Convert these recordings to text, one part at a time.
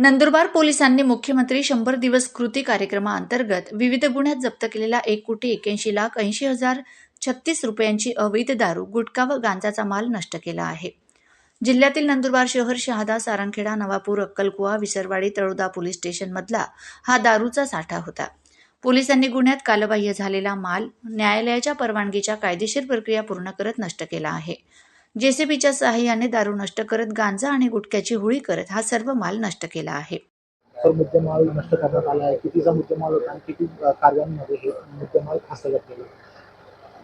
नंदुरबार पोलिसांनी मुख्यमंत्री शंभर दिवस कृती कार्यक्रमाअंतर्गत विविध गुन्ह्यात जप्त केलेला एक कोटी एक्याऐंशी लाख ऐंशी हजार छत्तीस रुपयांची अवैध दारू गुटखा व गांजाचा माल नष्ट केला आहे. जिल्ह्यातील नंदुरबार शहर शहादा सारंगखेडा नवापूर अक्कलकुवा विसरवाडी तळोदा पोलीस स्टेशनमधला हा दारूचा साठा होता. पोलिसांनी गुन्ह्यात कालबाह्य झालेला माल न्यायालयाच्या परवानगीच्या कायदेशीर प्रक्रिया पूर्ण करत नष्ट केला आहे. जेसीबीच्या सहाय्याने दारू नष्ट करत गांजा आणि गुटख्याची होळी करत हा सर्व माल नष्ट केला आहे. तर मुद्देमाल नष्ट करण्यात आला आहे. कितीचा मुद्देमाल होता आणि किती कार्यांमध्ये हे मुद्देमाल हस्तगत केला?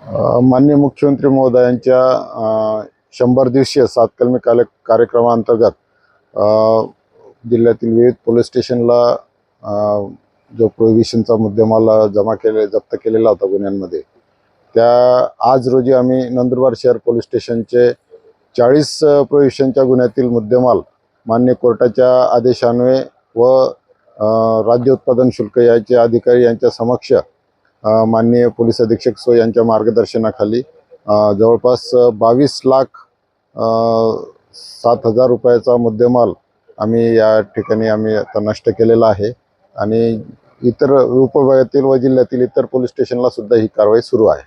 अ, माननीय मुख्यमंत्री महोदयांच्या शंभर दिवसीय सात कलमी काल कार्यक्रमाअंतर्गत जिल्ह्यातील विविध पोलीस स्टेशनला जो प्रोहिबिशनचा मुद्देमाल जमा केले जप्त केलेला होता गुन्ह्यांमध्ये त्या आज रोजी आम्ही नंदुरबार शहर पोलीस स्टेशनचे चाळीस प्रोहिबिशनच्या गुन्ह्यातील मुद्देमाल मान्य कोर्टाच्या आदेशान्वये व राज्य उत्पादन शुल्क याचे अधिकारी यांच्या समक्ष माननीय पोलीस अधीक्षक सो यांच्या मार्गदर्शनाखाली जवळपास बावीस लाख सात हजार रुपयाचा मुद्देमाल आम्ही या ठिकाणी आम्ही आता नष्ट केलेला आहे आणि इतर उपविभागातील व जिल्ह्यातील इतर पोलीस स्टेशनला सुद्धा ही कारवाई सुरू आहे.